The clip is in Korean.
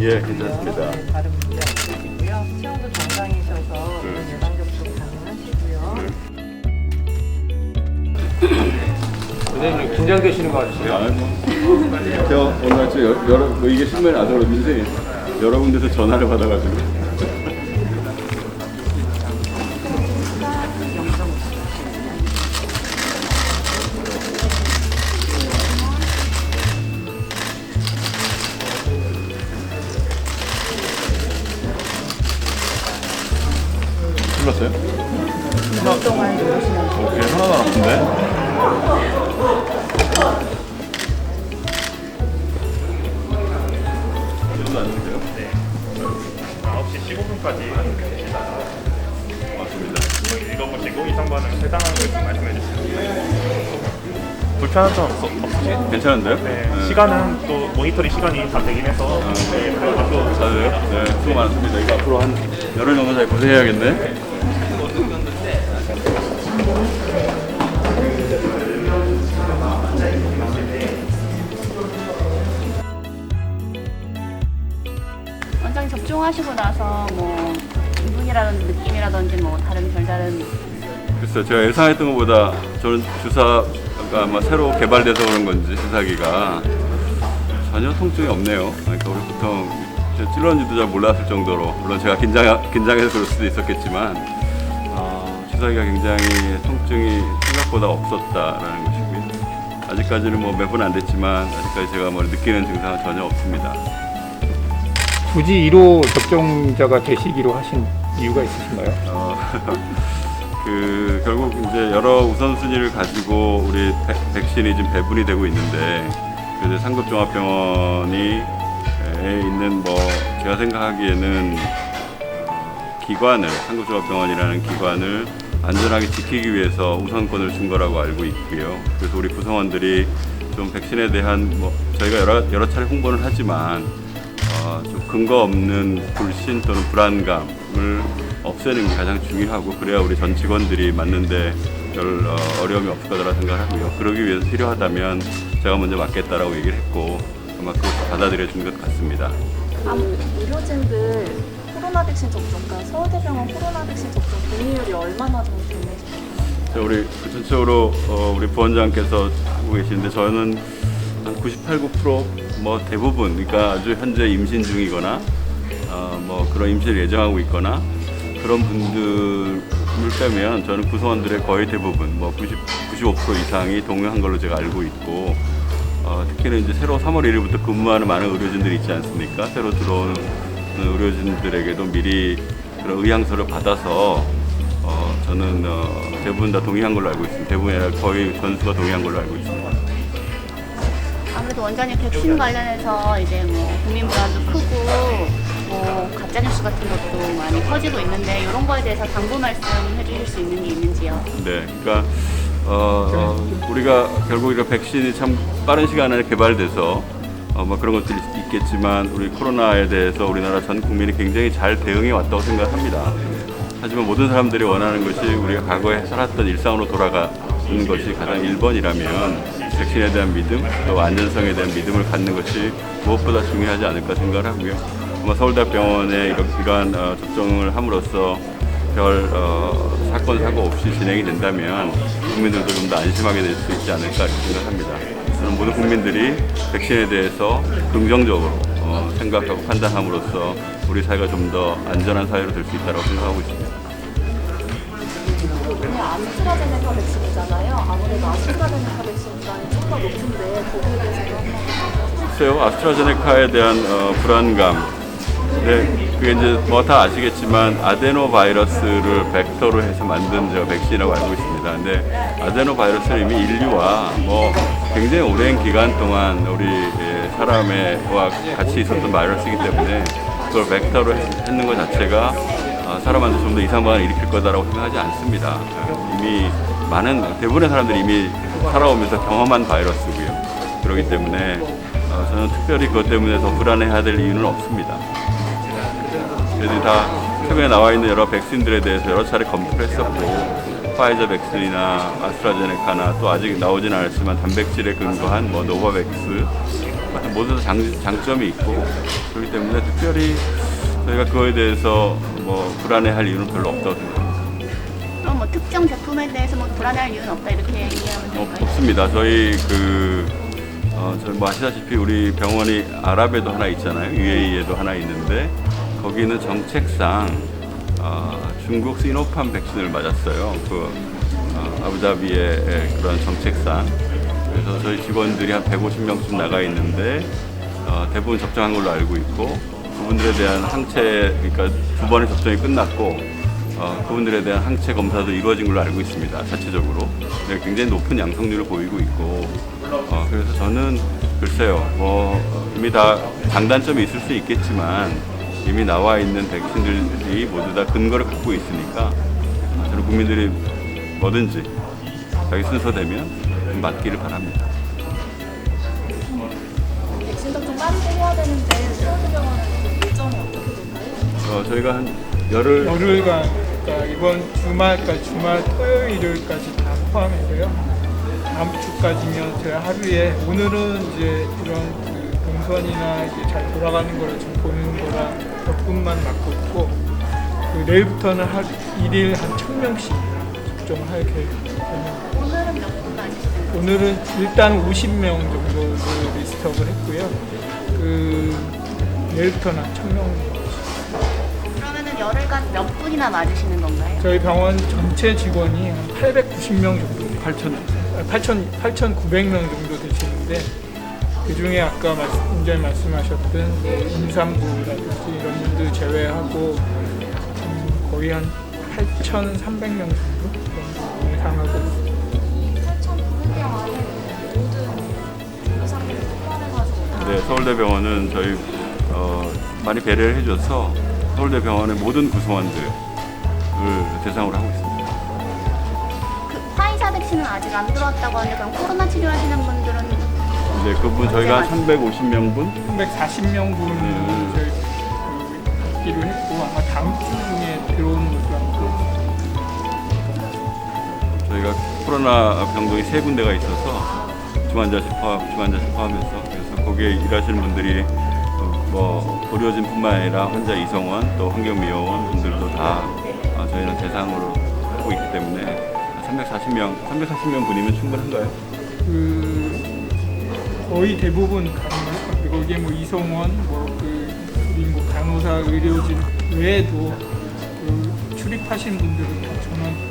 예, 괜찮습니다. 네, 다른 문제 없으시고요. 체온도 정상이셔서 네. 오늘 예방 접종 가능하시고요. 선생님 긴장되시는 거 같으세요? 제가 오늘 아침 여- 여러 뭐 이게 신문에 나들었는데 여러 군데서 전화를 받아가지고 불렀어요? 오케이 하나도 안 아픈데? 지금도 안 주세요? 9시 15분까지 맞습니다. 읽어보시고 이상 반응 해당하는 거 있으면 말씀해 주세요. 불편한 점 없, 없으세요? 괜찮은데요? 네, 시간은 또 모니터링 시간이 다 되긴 해서 네, 그래가지고 자세요? 네, 수고 많습니다. 이거 앞으로 한 열흘 정도 잘 고생해야겠네. 원장님 접종하시고 나서 뭐 기분이라든지 느낌이라든지 뭐 다른 별다른 글쎄요, 제가 예상했던 것보다 저는 주사가 아마 새로 개발돼서 그런 건지 주사기가 전혀 통증이 없네요. 그러니까 우리 보통 찔렀는지도 잘 몰랐을 정도로 물론 제가 긴장 긴장해서 그럴 수도 있었겠지만 어, 주사기가 굉장히 통증이 생각보다 없었다라는 것이고요. 아직까지는 뭐 몇 분 안 됐지만 아직까지 제가 뭐 느끼는 증상은 전혀 없습니다. 굳이 1호 접종자가 되시기로 하신 이유가 있으신가요? 어, 그 결국 이제 여러 우선순위를 가지고 우리 백- 백신이 지금 배분이 되고 있는데 그래서 상급종합병원이 에 있는 뭐 제가 생각하기에는 어, 기관을 상급종합병원이라는 기관을 안전하게 지키기 위해서 우선권을 준 거라고 알고 있고요. 그래서 우리 구성원들이 좀 백신에 대한 뭐 저희가 여러 여러 차례 홍보는 하지만 어, 좀 근거 없는 불신 또는 불안감을 없애는 게 가장 중요하고 그래야 우리 전 직원들이 맞는데 별 어, 어려움이 없을 거라 생각하고요. 그러기 위해서 필요하다면 제가 먼저 맞겠다라고 얘기를 했고 아마 그것도 받아들여 준 것 같습니다. 아무 의료진들 코로나 백신 접종과 서울대병원 코로나 백신 접종 동의율이 얼마나 정도 되는지 자, 우리 그 전체적으로 어, 우리 부원장께서 하고 계시는데 저는 한 98, 9%뭐 대부분 그러니까 아주 현재 임신 중이거나 어, 뭐 그런 임신을 예정하고 있거나 그런 분들을 빼면 저는 구성원들의 거의 대부분 뭐 90, 95% 이상이 동의한 걸로 제가 알고 있고 어, 특히는 이제 새로 3월 1일부터 근무하는 많은 의료진들이 있지 않습니까? 새로 들어오는 의료진들에게도 미리 그런 의향서를 받아서 어, 저는 어, 대부분 다 동의한 걸로 알고 있습니다. 아니라 거의 전수가 동의한 걸로 알고 있습니다. 아무래도 원장님 백신 관련해서 이제 뭐 국민 불안도 크고 뭐 가짜 뉴스 같은 것도 많이 퍼지고 있는데 이런 거에 대해서 당부 말씀해 주실 수 있는 게 있는지요? 네, 그러니까 어, 어, 우리가 결국 이런 백신이 참 빠른 시간 안에 개발돼서 어, 뭐 그런 것들이 있겠지만 우리 코로나에 대해서 우리나라 전 국민이 굉장히 잘 대응해 왔다고 생각합니다. 하지만 모든 사람들이 원하는 것이 우리가 과거에 살았던 일상으로 돌아가는 것이 가장 1번이라면 백신에 대한 믿음 또 안전성에 대한 믿음을 갖는 것이 무엇보다 중요하지 않을까 생각을 하고요. 아마 서울대병원에 이러- 이러한 어, 접종을 함으로써 별 어, 사건 사고 없이 진행이 된다면 국민들도 좀 더 안심하게 될 수 있지 않을까 생각합니다. 저는 모든 국민들이 백신에 대해서 긍정적으로 어, 생각하고 판단함으로써 우리 사회가 좀 더 안전한 사회로 될 수 있다고 생각하고 있습니다. 그냥 아스트라제네카 백신이잖아요. 아무래도 아스트라제네카 백신 기간이 좀더 높은데 거기에 대해서도 한번 글쎄요, 아스트라제네카에 대한 어, 불안감. 네, 그게 이제 뭐 다 아시겠지만 아데노 바이러스를 벡터로 해서 만든 저 백신이라고 알고 있습니다. 근데 아데노 바이러스는 이미 인류와 뭐 굉장히 오랜 기간 동안 우리 예, 사람과 같이 있었던 바이러스이기 때문에 그걸 벡터로 했- 했는 것 자체가 어, 사람한테 좀 더 이상 반응을 일으킬 거다라고 생각하지 않습니다. 이미 많은 대부분의 사람들이 이미 살아오면서 경험한 바이러스고요. 그렇기 때문에 어, 저는 특별히 그것 때문에 더 불안해해야 될 이유는 없습니다. 저희들이 다 최근에 나와 있는 여러 백신들에 대해서 여러 차례 검토를 했었고 파이저 백신이나 아스트라제네카나 또 아직 나오진 않았지만 단백질에 근거한 뭐 노바백스 모두 다 장, 장점이 있고 그렇기 때문에 특별히 저희가 그거에 대해서 뭐 불안해할 이유는 별로 없다고 생각합니다. 그럼 뭐 특정 제품에 대해서 뭐 불안할 이유는 없다 이렇게 이해하면 어, 될까요? 없습니다. 저희 그 어, 저희 뭐 아시다시피 우리 병원이 아랍에도 하나 있잖아요. UAE에도 하나 있는데 거기는 정책상 어, 중국 시노팜 백신을 맞았어요. 그 어, 아부다비의 그런 정책상. 그래서 저희 직원들이 한 150명쯤 나가 있는데 어, 대부분 접종한 걸로 알고 있고 그분들에 대한 항체 그러니까 두 번의 접종이 끝났고 어, 그분들에 대한 항체 검사도 이루어진 걸로 알고 있습니다. 자체적으로 네, 굉장히 높은 양성률을 보이고 있고 어, 그래서 저는 글쎄요 뭐 어, 이미 다 장단점이 있을 수 있겠지만 이미 나와 있는 백신들이 모두 다 근거를 갖고 있으니까 어, 저는 국민들이 뭐든지 자기 순서되면 좀 맞기를 바랍니다. 백신 접종 빠르게 해야 되는데 서울대병원은 일정이 어떻게 될까요? 어, 저희가 한 열흘 열흘간 그러니까 이번 주말까지 주말 토요일까지 다 포함해서요. 다음 주까지면 제가 하루에 오늘은 이제 이런 그 동선이나 이게 잘 돌아가는 거를 좀 보는 거랑 몇 분만 맡고 있고 그 내일부터는 한 일일 한 천 명씩 접종을 할 계획입니다. 오늘은 몇분 맞으시나요? 오늘은 일단 50명 정도를 리스트업을 했고요. 그 내일부터는 한 1000명 그러면은 열흘간 몇 분이나 맞으시는 건가요? 저희 병원 전체 직원이 한 890명 정도 8천 8,000, 8,900명 정도 되시는데 그 중에 아까 말씀, 원장님 말씀하셨던 뭐 임산부라든지 이런 분들 제외하고 음, 거의 한 8,300명 정도 예상하고 있습니다. 8,900명 안에 모든 의사들을 포함해가지고 다 네, 서울대병원은 저희 어, 많이 배려를 해줘서 서울대병원의 모든 구성원들을 대상으로 하고 있습니다. 그 파이자 백신은 아직 안 들어왔다고 하는데 그럼 코로나 치료하시는 분들은 네, 그분 저희가 한 350명 분 350명 분을 음. 저희 그 받기로 했고 아마 다음 주 중에 들어오는 것으로 알고 저희가 코로나 병동이 세 군데가 있어서 중환자실 포함, 중환자실 포함해서 그래서 거기에 일하시는 분들이 어, 뭐 의료진뿐만 아니라 환자 이성원 또 환경미화원 분들도 다 어, 저희는 대상으로 하고 있기 때문에 340명, 340명 분이면 충분한가요? 그 거의 대부분 것 같아요. 거기에 뭐 이성원, 뭐그 우리 뭐 간호사, 의료진 외에도 그 출입하신 분들은 다 전원